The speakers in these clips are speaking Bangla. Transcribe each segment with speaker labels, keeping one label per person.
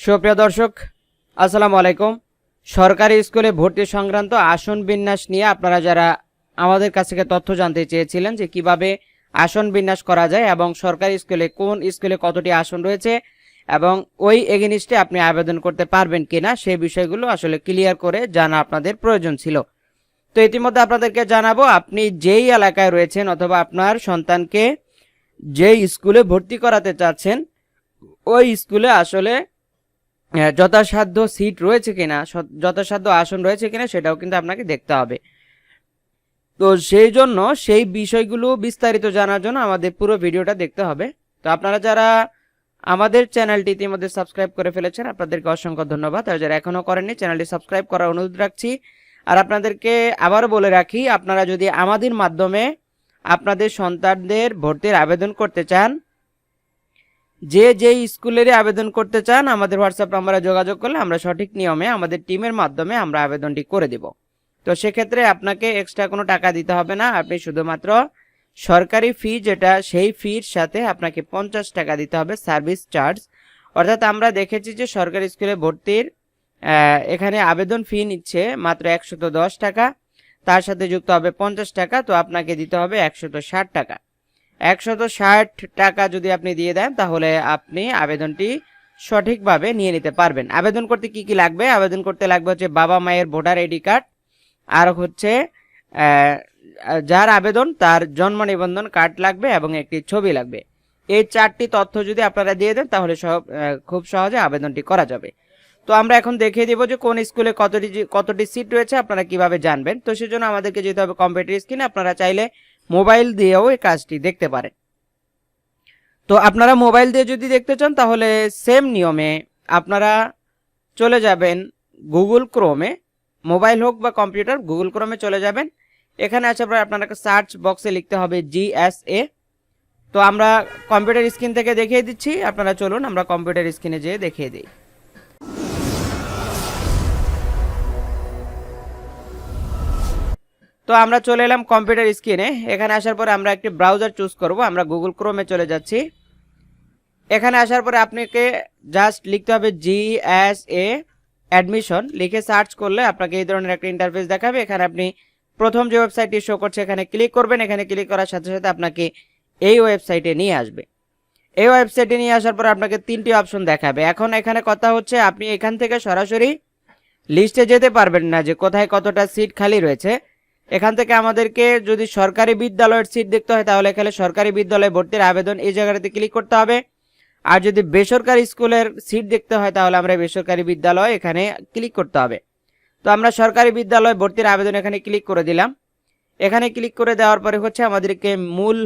Speaker 1: সুপ্রিয় দর্শক, আসসালামু আলাইকুম। সরকারি স্কুলে ভর্তি সংক্রান্ত আসন বিন্যাস নিয়ে আপনারা যারা আমাদের কাছ থেকে তথ্য জানতে চেয়েছিলেন যে কীভাবে আসন বিন্যাস করা যায় এবং সরকারি স্কুলে কোন স্কুলে কতটি আসন রয়েছে এবং ওই এগেনিস্টে আপনি আবেদন করতে পারবেন কিনা সেই বিষয়গুলো আসলে ক্লিয়ার করে জানা আপনাদের প্রয়োজন ছিল। তো ইতিমধ্যে আপনাদেরকে জানাব, আপনি যেই এলাকায় রয়েছেন অথবা আপনার সন্তানকে যেই স্কুলে ভর্তি করাতে চাচ্ছেন, ওই স্কুলে আসলে যথাসাধ্য সিট রয়েছে কিনা যথাসাধ্য আসন রয়েছে কিনা সেটাও কিন্তু আপনাকে দেখতে হবে। তো সেই জন্য সেই বিষয়গুলো বিস্তারিত জানার জন্য আমাদের পুরো ভিডিওটা দেখতে হবে। তো আপনারা যারা আমাদের চ্যানেলটি ইতিমধ্যে সাবস্ক্রাইব করে ফেলেছেন, আপনাদেরকে অসংখ্য ধন্যবাদ। আর যারা এখনও করেননি, চ্যানেলটি সাবস্ক্রাইব করার অনুরোধ রাখছি। আর আপনাদেরকে আবারও বলে রাখি, আপনারা যদি আমাদের মাধ্যমে আপনাদের সন্তানদের ভর্তির আবেদন করতে চান যে যে স্কুলেরই আবেদন করতে চান, আমাদের হোয়াটসঅ্যাপ নাম্বারে যোগাযোগ করলে আমরা সঠিক নিয়মে আমাদের টিমের মাধ্যমে আমরা আবেদনটি করে দেব। তো সেক্ষেত্রে আপনাকে এক্সট্রা কোনো টাকা দিতে হবে না। আপনি শুধুমাত্র সরকারি ফি যেটা, সেই ফির সাথে আপনাকে পঞ্চাশ টাকা দিতে হবে সার্ভিস চার্জ অর্থাৎ আমরা দেখেছি যে সরকারি স্কুলে ভর্তির এখানে আবেদন ফি নিচ্ছে মাত্র একশত দশ টাকা। তার সাথে যুক্ত হবে পঞ্চাশ টাকা, তো আপনাকে দিতে হবে একশত ষাট টাকা। একশত ষাট টাকা যদি আপনি দিয়ে দেন, তাহলে আপনি আবেদনটি সঠিকভাবে নিয়ে নিতে পারবেন। আবেদন করতে কি কি লাগবে? আবেদন করতে লাগবে হচ্ছে বাবা মায়ের ভোটার আইডি কার্ড, আর হচ্ছে যার আবেদন তার জন্ম নিবন্ধন কার্ড লাগবে এবং একটি ছবি লাগবে। এই চারটি তথ্য যদি আপনারা দিয়ে দেন, তাহলে সব খুব সহজে আবেদনটি করা যাবে। তো আমরা এখন দেখিয়ে দেবো যে কোন স্কুলে কতটি কতটি সিট রয়েছে, আপনারা কীভাবে জানবেন। তো সেজন্য আমাদেরকে যেতে হবে কম্পিউটার স্ক্রিনে, আপনারা চাইলে মোবাইল দিয়েও এই কাজটি দেখতে পারেন। তো আপনারা মোবাইল দিয়ে যদি দেখতে চান, তাহলে সেম নিয়মে আপনারা চলে যাবেন গুগল ক্রোমে মোবাইল হোক বা কম্পিউটার গুগল ক্রোমে চলে যাবেন। এখানে পর আপনাকে সার্চ বক্সে লিখতে হবে জিএসএ তো আমরা কম্পিউটার স্ক্রিন থেকে দেখিয়ে দিচ্ছি। আপনারা চলুন, আমরা কম্পিউটার স্ক্রিনে যেয়ে দেখিয়ে দিই। তো আমরা চলে এলাম কম্পিউটার স্ক্রিনে এখানে আসার পরে আমরা একটি ব্রাউজার চুজ করব, আমরা গুগল ক্রোমে চলে যাচ্ছি। এখানে আসার পরে আপনাকে জাস্ট লিখতে হবে জি এস এ অ্যাডমিশন লিখে সার্চ করলে আপনাকে এই ধরনের একটা ইন্টারফেস দেখাবে। এখানে আপনি প্রথম যে ওয়েবসাইটটি শো করছে, এখানে ক্লিক করবেন। এখানে ক্লিক করার সাথে সাথে আপনাকে এই ওয়েবসাইটে নিয়ে আসবে। এই ওয়েবসাইটে নিয়ে আসার পর আপনাকে তিনটি অপশন দেখাবে। এখন এখানে কথা হচ্ছে, আপনি এখান থেকে সরাসরি লিস্টে যেতে পারবেন না যে কোথায় কতটা সিট খালি রয়েছে। এখান থেকে আমাদেরকে যদি সরকারি বিদ্যালয়ের সিট দেখতে হয়, তাহলে এখানে সরকারি বিদ্যালয়ে ভর্তির আবেদন এই জায়গাটাতে ক্লিক করতে হবে। আর যদি বেসরকারি স্কুলের সিট দেখতে হয়, তাহলে আমরা বেসরকারি বিদ্যালয় এখানে ক্লিক করতে হবে। তো আমরা সরকারি বিদ্যালয় ভর্তির আবেদন এখানে ক্লিক করে দিলাম। এখানে ক্লিক করে দেওয়ার পরে হচ্ছে আমাদেরকে মূল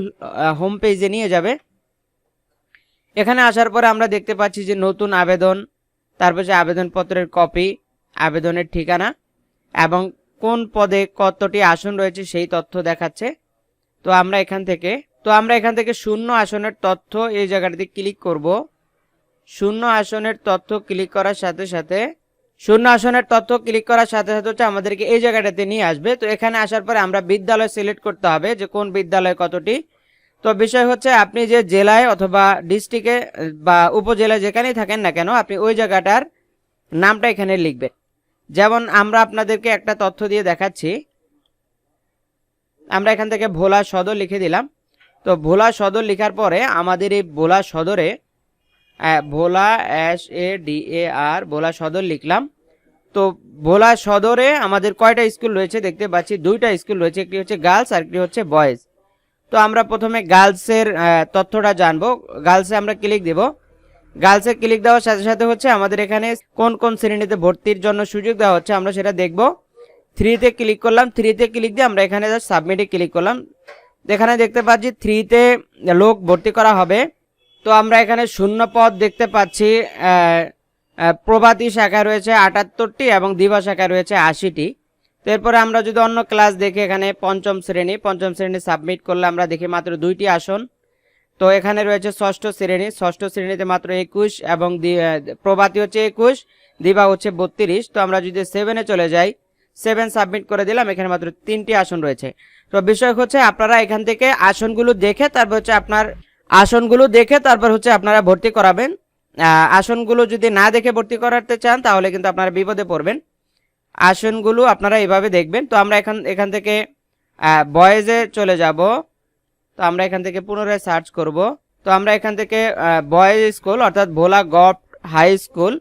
Speaker 1: হোম পেজে নিয়ে যাবে। এখানে আসার পরে আমরা দেখতে পাচ্ছি যে নতুন আবেদন, তারপর যে আবেদনপত্রের কপি আবেদনের ঠিকানা এবং কোন পদে কতটি আসন রয়েছে সেই তথ্য দেখাচ্ছে। তো আমরা এখান থেকে, তো আমরা এখান থেকে শূন্য আসনের তথ্য এই জায়গাটাতে ক্লিক করব। শূন্য আসনের তথ্য ক্লিক করার সাথে সাথে, শূন্য আসনের তথ্য ক্লিক করার সাথে সাথে হচ্ছে আমাদেরকে এই জায়গাটাতে নিয়ে আসবে। তো এখানে আসার পরে আমরা বিদ্যালয় সিলেক্ট করতে হবে যে কোন বিদ্যালয় কতটি। তো বিষয় হচ্ছে আপনি যে জেলায় অথবা ডিস্ট্রিক্টে বা উপজেলায় যেখানেই থাকেন না কেন, আপনি ওই জায়গাটার নামটা এখানে লিখবেন। যেমন আমরা আপনাদেরকে একটা তথ্য দিয়ে দেখাচ্ছি। আমরা এখান থেকে ভোলা সদর লিখে দিলাম। তো ভোলা সদর লেখার পরে আমাদের এই ভোলা সদরে ভোলা এস এ ডি এ আর ভোলা সদর লিখলাম। তো ভোলা সদরে আমাদের কয়টা স্কুল রয়েছে দেখতে পাচ্ছি? দুইটা স্কুল রয়েছে, একটি হচ্ছে গার্লস আর একটি হচ্ছে বয়েজ। তো আমরা প্রথমে গার্লসের তথ্যটা জানব। গার্লসে আমরা ক্লিক দেব? গার্লসে ক্লিক দেওয়ার সাথে সাথে হচ্ছে আমাদের এখানে কোন কোন শ্রেণীতে ভর্তির জন্য সুযোগ দেওয়া হচ্ছে আমরা সেটা দেখব। থ্রিতে ক্লিক করলাম থ্রিতে ক্লিক দিয়ে আমরা এখানে সাবমিটে ক্লিক করলাম। এখানে দেখতে পাচ্ছি থ্রিতে লোক ভর্তি করা হবে। তো আমরা এখানে শূন্য পদ দেখতে পাচ্ছি প্রভাতী শাখা রয়েছে আটাত্তরটি এবং দিবা শাখা রয়েছে আশিটি। তো এরপরে আমরা যদি অন্য ক্লাস দেখি এখানে পঞ্চম শ্রেণি পঞ্চম শ্রেণি সাবমিট করলে আমরা দেখি মাত্র দুইটি আসন। তো এখানে রয়েছে ষষ্ঠ শ্রেণি। ষষ্ঠ শ্রেণীতে মাত্র একুশ এবং প্রভাতী হচ্ছে একুশ, দিবা হচ্ছে বত্রিশ। তো আমরা যদি সেভেনে চলে যাই সেভেন সাবমিট করে দিলাম, এখানে মাত্র তিনটি আসন রয়েছে। তো বিষয় হচ্ছে আপনারা এখান থেকে আসনগুলো দেখে তারপর হচ্ছে আপনার, আসনগুলো দেখে তারপর হচ্ছে আপনারা ভর্তি করাবেন। আসনগুলো যদি না দেখে ভর্তি করাতে চান, তাহলে কিন্তু আপনারা বিপদে পড়বেন। আসনগুলো আপনারা এইভাবে দেখবেন। তো আমরা এখান এখান থেকে বয়েজে চলে যাব। তো আমরা এখান থেকে পুনরায় সার্চ করব। তো আমরা এখান থেকে বয়েজ স্কুল অর্থাৎ Bhola gov high school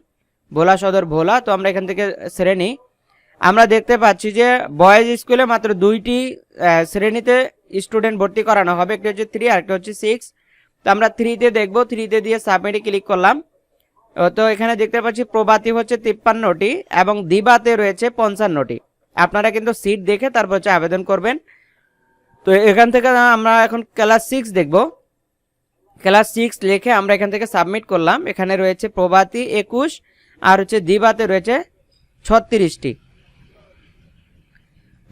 Speaker 1: Bhola Sadar Bhola, তো আমরা এখান থেকে শ্রেণি আমরা দেখতে পাচ্ছি যে বয়েজ স্কুলে মাত্র দুইটি শ্রেণীতে স্টুডেন্ট ভর্তি করানো হবে। একটি হচ্ছে থ্রি আর একটা হচ্ছে সিক্স তো আমরা থ্রিতে দেখব থ্রিতে দিয়ে সাবমিটে ক্লিক করলাম। তো এখানে দেখতে পাচ্ছি প্রবাতি হচ্ছে তিপ্পান্নটি এবং দিবাতে রয়েছে পঞ্চান্নটি। আপনারা কিন্তু সিট দেখে তারপর হচ্ছে আবেদন করবেন। তো এখান থেকে আমরা এখন ক্লাস সিক্স দেখব। ক্লাস সিক্স লিখে আমরা এখান থেকে সাবমিট করলাম। এখানে রয়েছে প্রবাতি একুশ, আর হচ্ছে দিবাতে রয়েছে ছত্রিশটি।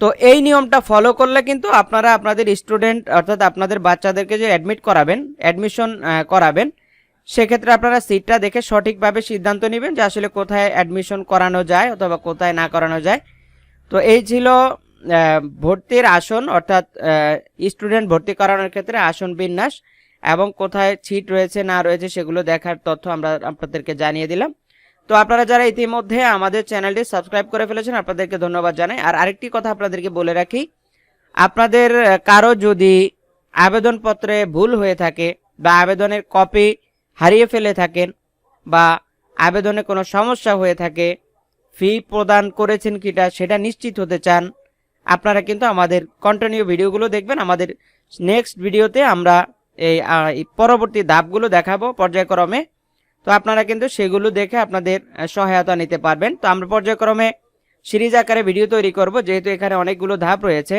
Speaker 1: তো এই নিয়মটা ফলো করলে কিন্তু আপনারা আপনাদের স্টুডেন্ট অর্থাৎ আপনাদের বাচ্চাদেরকে যে অ্যাডমিট করাবেন অ্যাডমিশন করাবেন, সেক্ষেত্রে আপনারা সিটটা দেখে সঠিকভাবে সিদ্ধান্ত নেবেন যে আসলে কোথায় অ্যাডমিশন করানো যায় অথবা কোথায় না করানো যায়। তো এই ছিল ভর্তির আসন, অর্থাৎ স্টুডেন্ট ভর্তি করানোর ক্ষেত্রে আসন বিন্যাস এবং কোথায় সিট রয়েছে, না রয়েছে সেগুলো দেখার তথ্য আমরা আপনাদেরকে জানিয়ে দিলাম। তো আপনারা যারা ইতিমধ্যে আমাদের চ্যানেলটি সাবস্ক্রাইব করে ফেলেছেন, আপনাদেরকে ধন্যবাদ জানাই। আর আরেকটি কথা আপনাদেরকে বলে রাখি, আপনাদের কারও যদি আবেদনপত্রে ভুল হয়ে থাকে বা আবেদনের কপি হারিয়ে ফেলে থাকেন বা আবেদনে কোনো সমস্যা হয়ে থাকে ফি প্রদান করেছেন কিটা সেটা নিশ্চিত হতে চান আপনারা কিন্তু আমাদের কন্টিনিউ ভিডিওগুলো দেখবেন। আমাদের নেক্সট ভিডিওতে আমরা এই পরবর্তী ধাপগুলো দেখাবো পর্যায়ক্রমে। তো আপনারা কিন্তু সেগুলো দেখে আপনাদের সহায়তা নিতে পারবেন। তো আমরা পর্যায়ক্রমে সিরিজ আকারে ভিডিও তৈরি করব। যেহেতু এখানে অনেকগুলো ধাপ রয়েছে।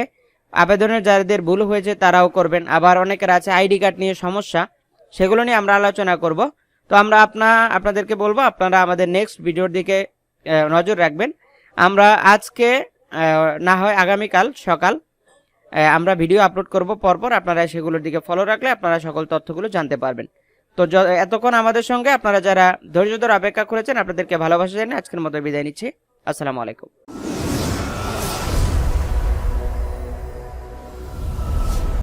Speaker 1: আবেদনের যাদের ভুল হয়েছে তারাও করবেন। আবার অনেকের আছে আইডি কার্ড নিয়ে সমস্যা, সেগুলো নিয়ে আমরা আলোচনা করব। তো আমরা আপনা, আপনাদেরকে বলব, আপনারা আমাদের নেক্সট ভিডিওর দিকে নজর রাখবেন। আমরা আজকে না হয় আগামীকাল সকাল আমরা ভিডিও আপলোড করব, পরপর আপনারা সেগুলোর দিকে ফলো রাখলে আপনারা সকল তথ্যগুলো জানতে পারবেন। তো এতক্ষণ আমাদের সঙ্গে আপনারা যারা ধৈর্য ধরে অপেক্ষা করেছেন, আপনাদেরকে ভালোবাসা জানিয়ে আজকের মতো বিদায় নিচ্ছি। আসসালামু আলাইকুম।